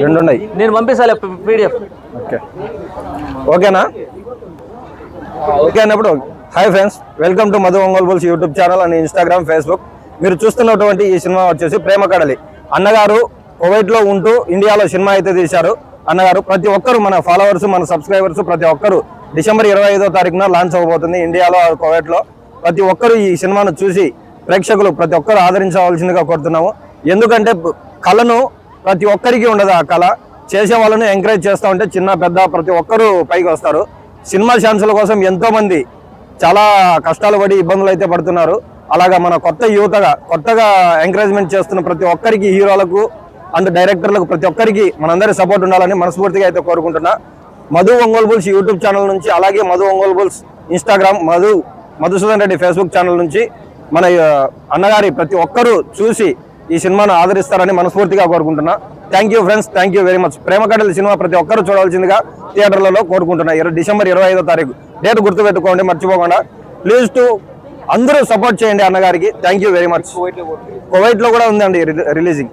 రెండు ఉన్నాయి నేను పంపిస్తాలే పీడిఎఫ్ ఓకే. ఓకేనా? ఓకే అన్నప్పుడు hi friends welcome to Madhu Ongole bulls YouTube channel and Instagram Facebook. మీరు చూస్తున్నటువంటి ఈ సినిమా వచ్చేసి ప్రేమ కడలి. అన్నగారు కువైట్లో ఉంటూ ఇండియాలో సినిమా అయితే తీశారు. అన్నగారు ప్రతి ఒక్కరు మన ఫాలోవర్స్ మన సబ్స్క్రైబర్స్ ప్రతి ఒక్కరు డిసెంబర్ ఇరవై ఐదో తారీఖున లాంచ్ అవ్వబోతుంది ఇండియాలో కువైట్లో ప్రతి ఒక్కరు ఈ సినిమాను చూసి ప్రేక్షకులు ప్రతి ఒక్కరు ఆదరించవలసిందిగా కోరుతున్నాము. ఎందుకంటే కళను ప్రతి ఒక్కరికి ఉండదు ఆ కళ. చేసే వాళ్ళని ఎంకరేజ్ చేస్తూ ఉంటే చిన్న పెద్ద ప్రతి ఒక్కరు పైకి వస్తారు. సినిమా ఛాన్సుల కోసం ఎంతోమంది చాలా కష్టాలు పడి ఇబ్బందులు అయితే పడుతున్నారు. అలాగా మన కొత్త యువతగా కొత్తగా ఎంకరేజ్మెంట్ చేస్తున్న ప్రతి ఒక్కరికి హీరోలకు అండ్ డైరెక్టర్లకు ప్రతి ఒక్కరికి మనందరి సపోర్ట్ ఉండాలని మనస్ఫూర్తిగా అయితే కోరుకుంటున్నా. Madhu Ongole bulls YouTube channel నుంచి అలాగే Madhu Ongole bulls Instagram Madhu Madhusudan Reddy Facebook channel నుంచి మన అన్నగారి ప్రతి ఒక్కరూ చూసి ఈ సినిమాను ఆదరిస్తారని మనస్ఫూర్తిగా కోరుకుంటున్నా. Thank you friends thank you very much Prema Kadali cinema ప్రతి ఒక్కరూ చూడవలసిందిగా థియేటర్లలో కోరుకుంటున్నా. ఇరవై డిసెంబర్ ఇరవై ఐదో తారీఖు. డేట్ గుర్తుపెట్టుకోండి మర్చిపోకుండా. ప్లీజ్ టు అందరూ సపోర్ట్ చేయండి అన్నగారికి. థ్యాంక్ యూ వెరీ మచ్ కువైట్లో కూడా ఉందండి రిలీజింగ్